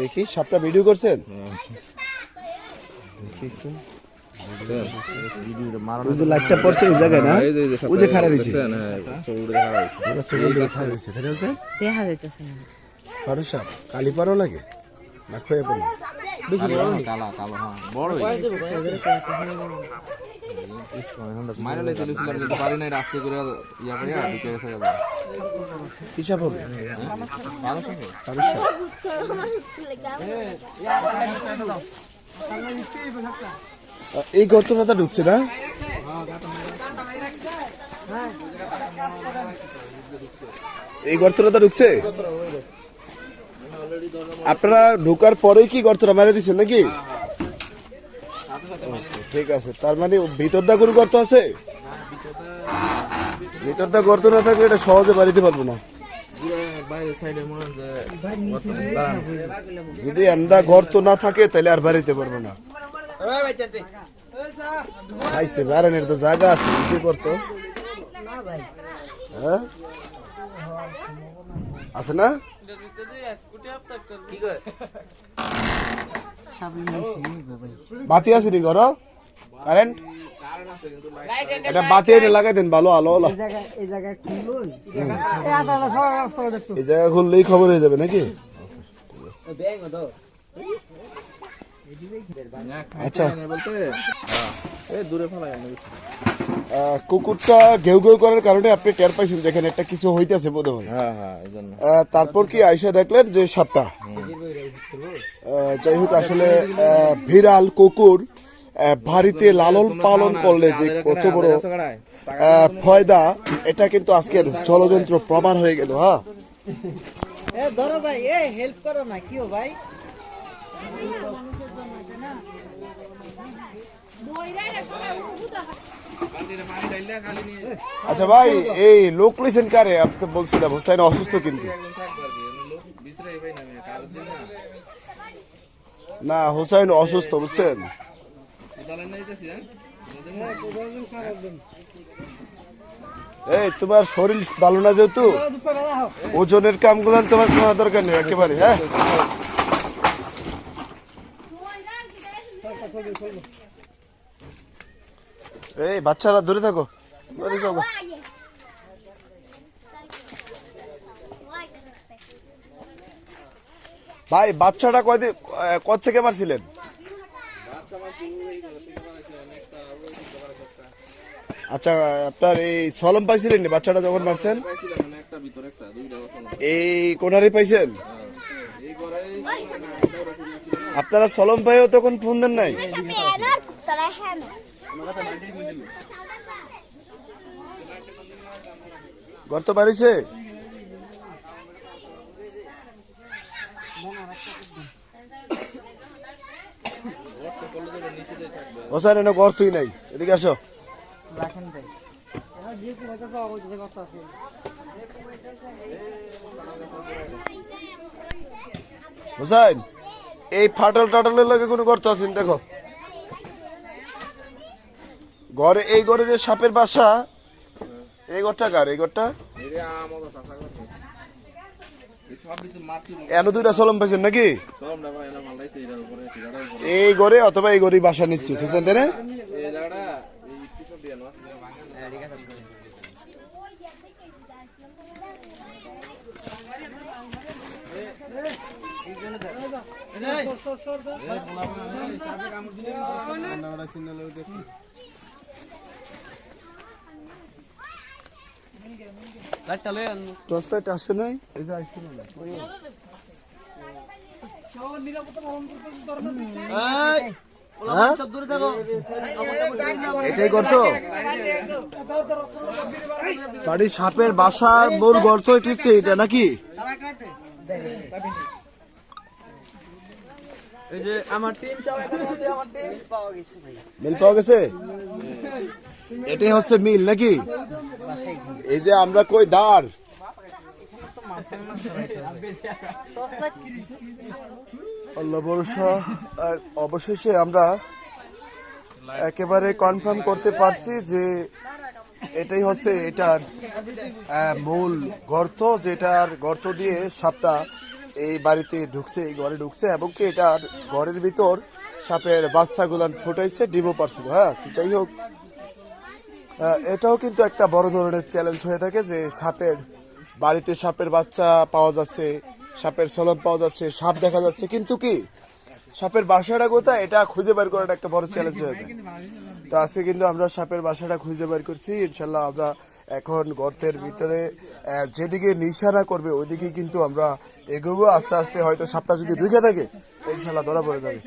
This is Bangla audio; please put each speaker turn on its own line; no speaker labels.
দেখি সাপটা ভিডিও করছেন? দেখি একটু। লাইটটা পড়ছে এই জায়গায় না? ওই যে
যাইতেছে না।
পারো সাপ কালি পারো লাগে? না খয়ে পড়ে
কালা কালো হ্যাঁ বড় মাইরা লাইতে লুছিলাম কিন্তু পারি নাই রাস্তা করে ইয়া করে ঢুকে গেছে গেল
কি হবে
মানুষ হবে?
পারো সাপ আহ, এই গর্তটা ঢুকছে না? এই গর্তটা ঢুকছে? আপনারা ঢোকার পরেই কি গর্তটা মেরে দিচ্ছেন নাকি? ঠিক আছে, তার মানে ভিতরটা কোনো গর্ত আছে? ভিতরটা গর্ত না থাকলে এটা সহজে বাড়িতে পারব না। যদি এন্দা গর্ত না থাকে, তাহলে আর বাড়িতে পারব না। বারানের তো জায়গা আছে হ্যাঁ? আছে না? বাতি আছে নি ঘর? কারেন্ট? এটা বাতি এনে লাগাই দেন ভালো আলো আলো।
এই
জায়গা খুললেই খবর হয়ে যাবে নাকি? আচ্ছা। কুকুরটা ঘেউ ঘেউ করার কারণে আপনি টের পাইছেন যেখানে একটা কিছু হইতেছে বোধ হয় তারপর কি আইসা দেখলেন যে সাপটা? যাই হোক আসলে আহ, বিড়াল কুকুর বাড়িতে লালন পালন করলে যে কত বড় ফয়দা এটা কিন্তু আজকের জলযন্ত্র প্রমাণ হয়ে গেল হ্যাঁ?
ধরো ভাই এ হেল্প করো না কিও ভাই?
আচ্ছা ভাই এই লোক লিসেন কারে? আপনি তো বলছিলাম হোসাইন অসুস্থ কিন্তু। না হোসাইন অসুস্থ বুঝছেন? এই, তোমার শরীর ভালো না যেহেতু? ওজনের কাম কামগুলো তোমার করার দরকার নেই, একেবারে হ্যাঁ? এই, বাচ্চারা দূরে থাকো দূরে থাকো। ভাই, বাচ্চাটা কয়দিন কত থেকে মারছিলেন? আচ্ছা আপনার এই সলম পাইছিলেন বাচ্চাটা যখন মারছেন? এই কোনারে পাইছেন? আপনারা সলম পাইও তখন ফোন দেন নাই? গর্ত বাড়িছে? ওসান এনে গর্তই নাই। এদিকে আসো।
রাখেন ভাই।
হোসাইন এই ফাটল টাটলের লাগে কোনো গর্ত আছে দেখো। ঘরে এই ঘরে যে সাপের বাসা এই ঘরটা কার? এই ঘরটা
এটা আমাকে চাচা করছে এই সব ভিতরে মাটি
এন দুইটা সলম পাইছেন নাকি এই ঘরে অথবা এই ঘরে বাসা নিচ্ছি বুঝছেন তাই না
এই
আসে নাই এই যে আসছে না? এটাই গর্ত বাড়ির সাপের বাসার মূল গর্ত এটি হচ্ছে এটা নাকি
এই যে আমার টিম আমার টিম পাওয়া গেছে
মিল পাওয়া গেছে? এটাই হচ্ছে মিল নাকি? এই যে আমরা কই দাঁড়? আল্লাহ ভরসা অবশেষে আমরা একেবারে কনফার্ম করতে পারছি যে এটাই হচ্ছে এটার মূল গর্ত যেটার গর্ত দিয়ে সাপটা এই বাড়িতে ঢুকছে, এই ঘরে ঢুকছে, এবং কি এটা ঘরের ভিতর সাপের বাচ্চাগুলান ফুটাইছে, ডিমও পারছিল হ্যাঁ যাই হোক। এটাও কিন্তু একটা বড় ধরনের চ্যালেঞ্জ হয়ে থাকে যে সাপের বাড়িতে সাপের বাচ্চা পাওয়া যাচ্ছে, সাপের সলম পাওয়া যাচ্ছে, সাপ দেখা যাচ্ছে, কিন্তু কি সাপের বাসাটা কোথায় এটা খুঁজে বের করাটা একটা বড় চ্যালেঞ্জ হয়ে থাকে। তো আজকে কিন্তু আমরা সাপের বাসাটা খুঁজে বের করছি। ইনশাল্লাহ আমরা এখন গর্তের ভিতরে যেদিকে নিশানা করবে ওইদিকে কিন্তু আমরা এগোবো। আস্তে আস্তে হয়তো সাপটা যদি ঢুকে থাকে ইনশাল্লাহ ধরা পড়ে যাবে।